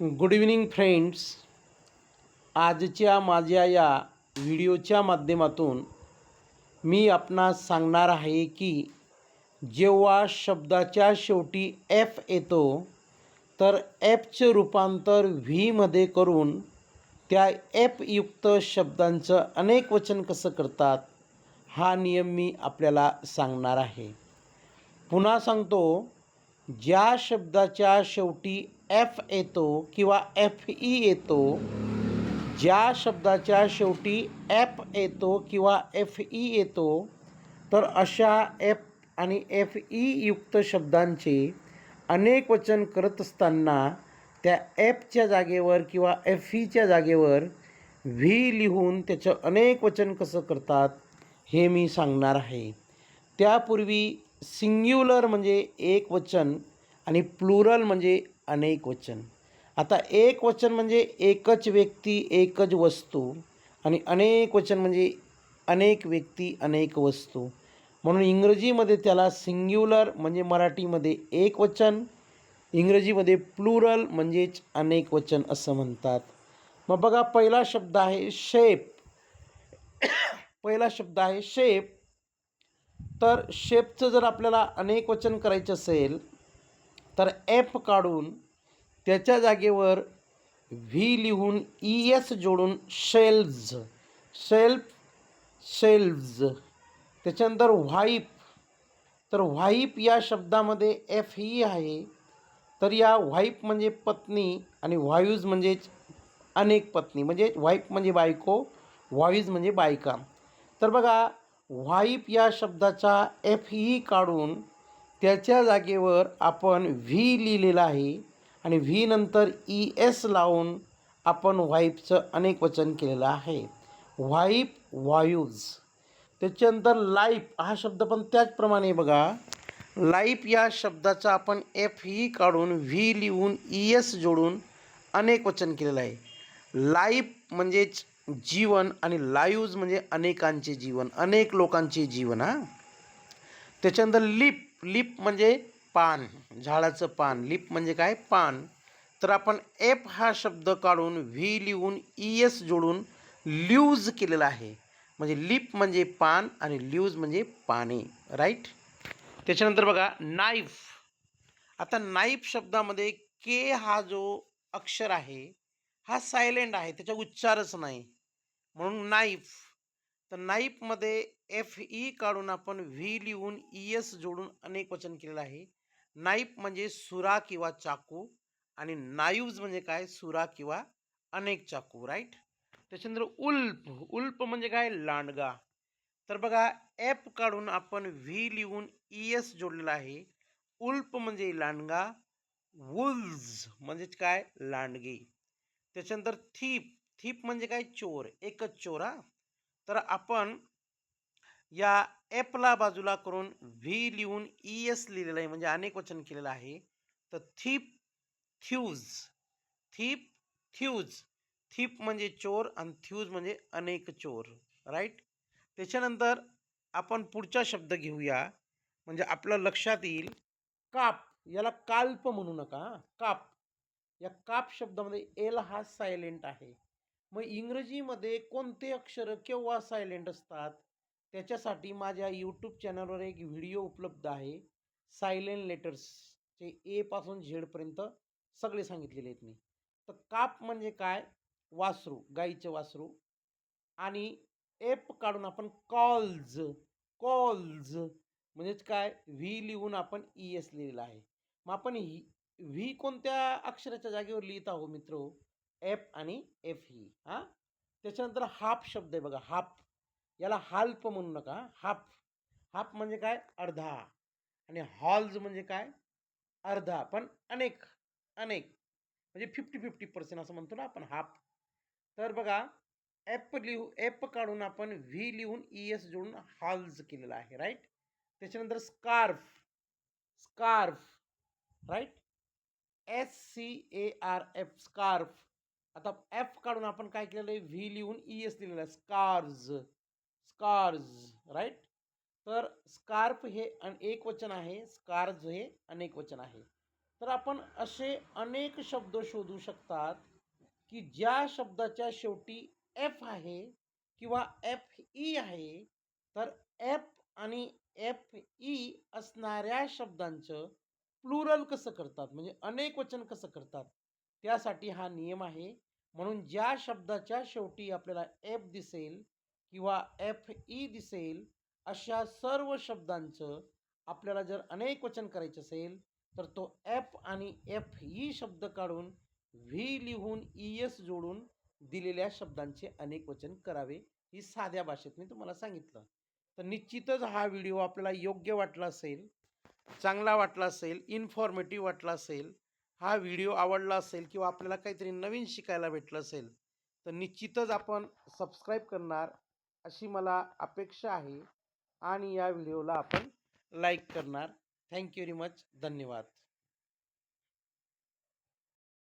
Good evening friends आजच्या माझ्या या व्हिडिओच्या माध्यमातून मी आपणास सांगणार आहे की जेव्हा शब्दाच्या शेवटी एफ येतो तर एफचे रूपांतर व्हीमध्ये करून त्या एफयुक्त शब्दांचं अनेक वचन कसं करतात हा नियम मी आपल्याला सांगणार आहे. पुन्हा सांगतो ज्या शब्दाच्या शेवटी एफ येतो किंवा एफ ई येतो ज्या शब्दाच्या शेवटी एफ येतो किंवा एफ ई येतो तर अशा एफ आणि एफ ई युक्त शब्दांचे अनेक वचन करत असताना त्या एफच्या जागेवर किंवा एफ ईच्या जागेवर व्ही लिहून त्याचं अनेक वचन कसं करतात हे मी सांगणार आहे. त्यापूर्वी सिंग्युलर म्हणजे एक वचन आणि प्लुरल म्हणजे अनेक वचन. आता एक वचन म्हणजे एकच व्यक्ती एकच वस्तू आणि अनेक वचन म्हणजे अनेक व्यक्ती अनेक वस्तू. म्हणून इंग्रजीमध्ये त्याला सिंग्युलर म्हणजे मराठीमध्ये एक वचन इंग्रजीमध्ये प्लुरल म्हणजेच अनेक वचन असं म्हणतात. मग बघा पहिला शब्द आहे शेप. पहिला शब्द आहे शेप. तर शेपचं जर आपल्याला अनेक वचन करायचं असेल तर एफ काढून त्याच्या जागेवर व्ही लिहून ई एस जोडून शेल्ज शेल्फ शेल्ज त्याच्यानंतर व्हाईप तर व्हाईप या शब्दामध्ये एफ ही आहे. तर या व्हाईप म्हणजे पत्नी आणि व्हायूज म्हणजेच अनेक पत्नी. म्हणजे व्हाईप म्हणजे बायको व्हाईज म्हणजे बायका. तर बघा व्हाईप या शब्दाचा एफ ही काढून त्याच्या जागेवर आपण व्ही लिहिलेलं आहे आणि व्ही नंतर ई एस लावून आपण व्हाईपचं अनेक वचन केलेलं आहे. व्हाईप वायूज त्याच्यानंतर लाईफ हा शब्द पण त्याचप्रमाणे बघा. लाईफ या शब्दाचा आपण एफ ही काढून व्ही लिहून ई एस जोडून अनेक वचन केलेलं आहे. लाईफ म्हणजेच जीवन आणि लाईव्ज म्हणजे अनेकांचे जीवन अनेक लोकांचे जीवन हां. त्याच्यानंतर लिप लिप म्हणजे पान झाडाचं पान. लिप म्हणजे काय? पान. तर आपण एफ हा शब्द काढून व्ही लिहून ई एस जोडून ल्यूज केलेला आहे. म्हणजे लिप म्हणजे पान आणि ल्यूज म्हणजे पाने. राईट त्याच्यानंतर बघा नाईफ आता नाईफ शब्दामध्ये के हा जो अक्षर आहे हा सायलेंट आहे. त्याचा उच्चारच नाही. म्हणून नाईफ. तर नाईफमध्ये एफ ई काढून आपण व्ही लिहून ई एस जोडून अनेक वचन केलेलं आहे. नाईफ म्हणजे सुरा किंवा चाकू आणि नाईव्ज म्हणजे काय? सुरा किंवा अनेक चाकू राईट? त्याच्यानंतर उल्प उल्प म्हणजे काय? लांडगा. तर बघा एफ काढून आपण व्ही लिहून ई एस जोडलेला आहे. उल्प म्हणजे लांडगा वुल्ज म्हणजेच काय? लांडगे. त्याच्यानंतर थीप थीप म्हणजे काय? चोर. एकच चोर हा. तर आपण या एपला बाजूला करून व्ही लिहून ई एस लिहिलेलं आहे म्हणजे अनेक वचन केलेलं आहे. तर thief thieves. Thief thieves. Thief म्हणजे चोर आणि थ्यूज म्हणजे अनेक चोर. राईट? त्याच्यानंतर आपण पुढचा शब्द घेऊया. म्हणजे आपलं लक्षात येईल. काप. याला काल्प म्हणू नका काप. या काप शब्दामध्ये एल हा सायलेंट आहे. मग इंग्रजीमध्ये कोणते अक्षर केव्हा सायलेंट असतात? त्याच्यासाठी माझ्या यूट्यूब चॅनलवर एक व्हिडिओ उपलब्ध आहे. सायलेंट लेटर्सचे एपासून झेडपर्यंत सगळे सांगितलेले आहेत मी. तर काप म्हणजे काय? वासरू गाईचे वासरू. आणि एप काढून आपण कॉल्ज कॉल्ज म्हणजेच काय? व्ही लिहून आपण ई एस लिहिलेलं आहे. मग आपण ही व्ही कोणत्या अक्षराच्या जागेवर लिहित आहो मित्र? एफ आणि एफ ही हां? त्याच्यानंतर हाफ शब्द आहे बघा हाफ. याला हाल्प म्हणू नका हाफ. हाफ म्हणजे काय? अर्धा. आणि हॉल्ज म्हणजे काय? अर्धा. पण अनेक अनेक. म्हणजे फिफ्टी फिफ्टी पर्सेंट असं म्हणतो ना आपण हाफ. तर बघा एप लिहू एप काढून आपण व्ही लिहून ई एस जोडून हॉल्ज केलेला आहे राईट? त्याच्यानंतर scarf. Scarf right? S C A R F scarf. आता एफ काढून आपण काय केलेलं आहे? व्ही लिहून ई एस लिहिलेलं आहे. स्कार्ज स्कार्ज राईट तर स्कार्फ हे अन एक वचन आहे. स्कार्ज हे अनेक वचन आहे. तर आपण असे अनेक शब्द शोधू शकतात की ज्या शब्दाच्या शेवटी एफ आहे किंवा एफ ई आहे तर एफ आणि एफ ई असणाऱ्या शब्दांचं प्लुरल कसं करतात? म्हणजे अनेक वचन कसं करतात? त्यासाठी हा नियम आहे. म्हणून ज्या शब्दाच्या शेवटी आपल्याला एफ दिसेल किंवा एफ ई e दिसेल अशा सर्व शब्दांचं आपल्याला जर अनेक वचन करायचं असेल तर तो एफ आणि एफ ई e शब्द काढून व्ही लिहून ई एस जोडून दिलेल्या शब्दांचे अनेक वचन करावे ही साध्या भाषेत मी तुम्हाला सांगितलं. तर निश्चितच हा व्हिडिओ आपल्याला योग्य वाटला असेल चांगला वाटला असेल इन्फॉर्मेटिव्ह वाटला असेल हा व्हिडिओ आवडला असेल किंवा आपल्याला काहीतरी नवीन शिकायला भेटलं असेल तर निश्चितच आपण सबस्क्राईब करणार अशी मला अपेक्षा आहे आणि या व्हिडिओला आपण लाईक करणार. थँक्यू व्हेरी मच धन्यवाद.